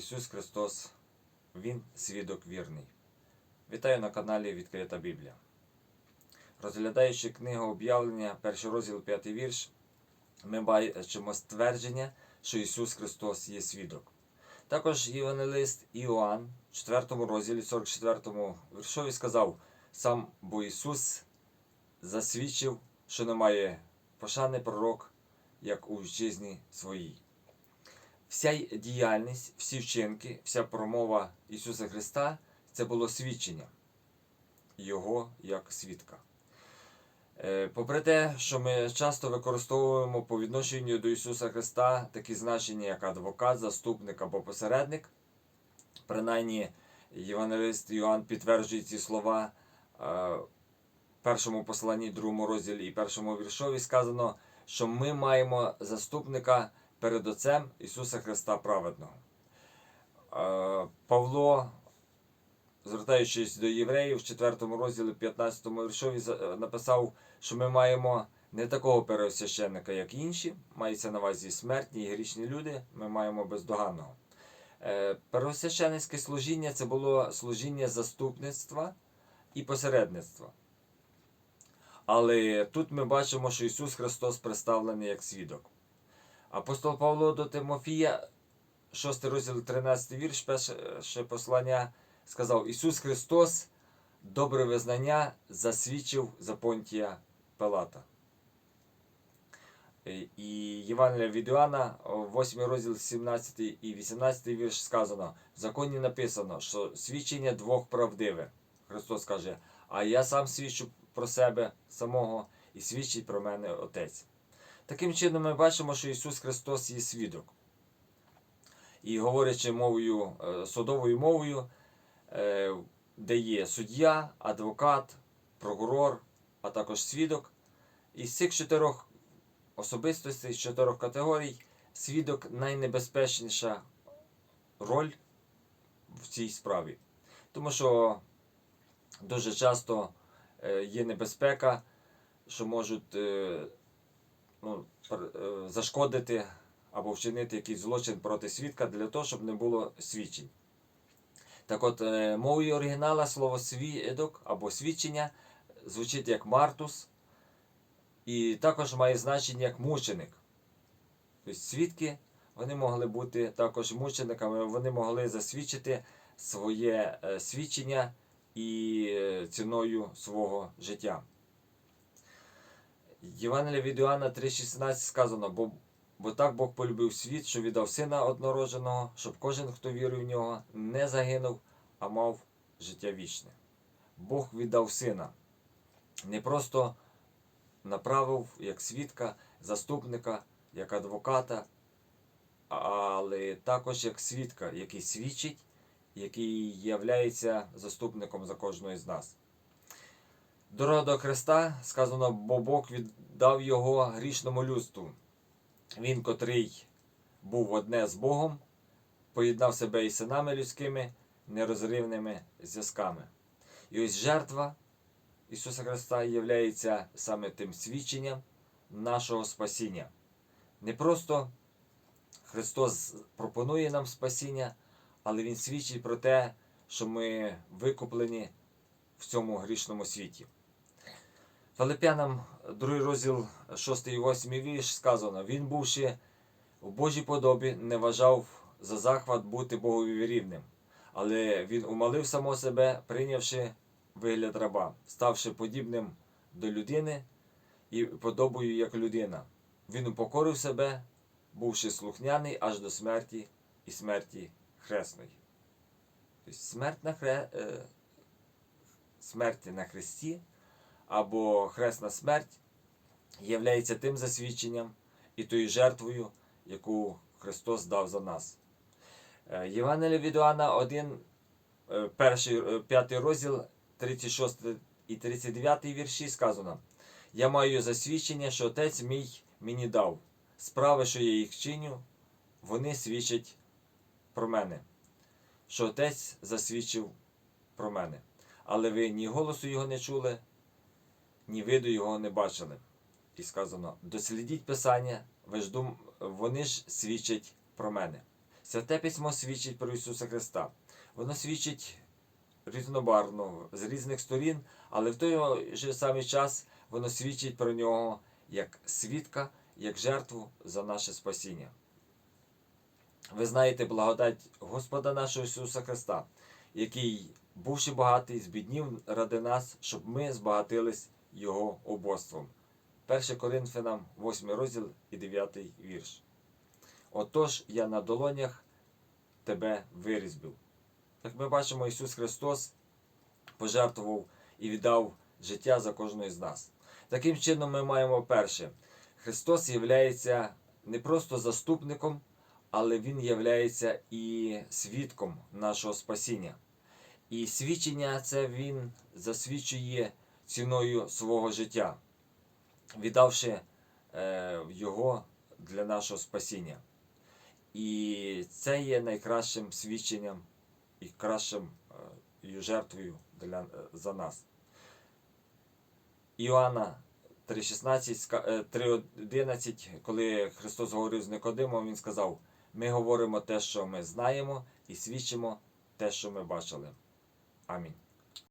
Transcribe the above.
Ісус Христос, Він свідок вірний. Вітаю на каналі Відкрита Біблія. Розглядаючи книгу об'явлення, перший розділ, п'ятий вірш, ми бачимо ствердження, що Ісус Христос є свідок. Також Євангелист Іоанн, в 4 розділі, 44 віршові сказав, сам бо Ісус засвідчив, що немає пошани пророк, як у вітчизні своїй. Вся діяльність, всі вчинки, вся промова Ісуса Христа це було свідчення Його як свідка. Е, Попри те, що ми часто використовуємо по відношенню до Ісуса Христа такі значення, як адвокат, заступник або посередник, принаймні Євангелист Йоанн підтверджує ці слова е, в першому посланні, другому розділі і першому віршові сказано, що ми маємо заступника перед Отцем Ісуса Христа Праведного. Е, Павло, звертаючись до євреїв, в 4 розділі 15 віршові е, написав, що ми маємо не такого первосвященника, як інші, мається на увазі смертні і грішні люди, ми маємо бездоганного. Е, Первосвященницьке служіння це було служіння заступництва і посередництва. Але тут ми бачимо, що Ісус Христос представлений як свідок. Апостол Павло до Тимофія, 6 розділ 13 вірш, перше послання, сказав: Ісус Христос, добре визнання, засвідчив за Понтія Пилата. Е, І Євангелія від Іоанна, 8 розділ 17 і 18 вірш сказано: в законі написано, що свідчення двох правдиве. Христос каже, а я сам свідчу про себе самого і свідчить про мене Отець. Таким чином, ми бачимо, що Ісус Христос є свідок. І говорячи мовою, е, судовою мовою, е, де є суддя, адвокат, прокурор, а також свідок. Із цих чотирьох особистостей, з чотирьох категорій, свідок найнебезпечніша роль в цій справі. Тому що дуже часто е, є небезпека, що можуть ну, е, зашкодити або вчинити якийсь злочин проти свідка для того, щоб не було свідчень. Так от, е, мовою оригінала слово свідок або свідчення звучить як мартус, і також має значення як мученик. Тобто свідки вони могли бути також мучениками, вони могли засвідчити своє е, свідчення і ціною свого життя. Євангелія від Іоанна 3,16 сказано, бо, бо так Бог полюбив світ, що віддав сина однородженого, щоб кожен, хто вірує в нього, не загинув, а мав життя вічне. Бог віддав сина. Не просто направив як свідка, заступника, як адвоката, але також як свідка, який свідчить, який являється заступником за кожного з нас. Дорога до Христа сказано, бо Бог віддав його грішному людству. Він, котрий був одне з Богом, поєднав себе із синами людськими нерозривними зв'язками. І ось жертва Ісуса Христа є саме тим свідченням нашого спасіння. Не просто Христос пропонує нам спасіння, але Він свідчить про те, що ми викуплені в цьому грішному світі. Филип'янам, 2 розділ 6 і 8 вірш сказано: Він, бувши в Божій подобі, не вважав за захват бути Богові рівним, але він умалив само себе, прийнявши вигляд раба, ставши подібним до людини і подобою як людина. Він упокорив себе, бувши слухняний аж до смерті і смерті хресної. Тобто смерть на хре... е, смерті на хресті або хресна смерть являється тим засвідченням і тою жертвою, яку Христос дав за нас. Е, Євангелія від Іоанна 1, е, перший, е, п'ятий розділ, 36 і 39 вірші сказано: Я маю засвідчення, що Отець мій мені дав. Справи, що я їх чиню, вони свідчать про мене, що Отець засвідчив про мене. Але ви ні голосу його не чули, ні виду його не бачили. І сказано: дослідіть Писання, ви ж дум... вони ж свідчать про мене. Святе письмо свідчить про Ісуса Христа. Воно свідчить різнобарвно з різних сторін, але в той же самий час воно свідчить про нього як свідка, як жертву за наше спасіння. Ви знаєте благодать Господа нашого Ісуса Христа, який, бувши багатий, збіднів ради нас, щоб ми збагатились Його убоством. 1 Коринфянам, 8 розділ і 9 вірш. Отож я на долонях тебе вирізбив. Як ми бачимо, Ісус Христос пожертвував і віддав життя за кожного з нас. Таким чином, ми маємо перше. Христос є не просто заступником, але Він є і свідком нашого спасіння. І свідчення це Він засвідчує ціною свого життя, віддавши е, Його для нашого спасіння. І це є найкращим свідченням і кращим е, жертвою для, е, за нас. Іоанна 3.16, е, 3.11, коли Христос говорив з Никодимом, Він сказав: Ми говоримо те, що ми знаємо, і свідчимо те, що ми бачили. Амінь.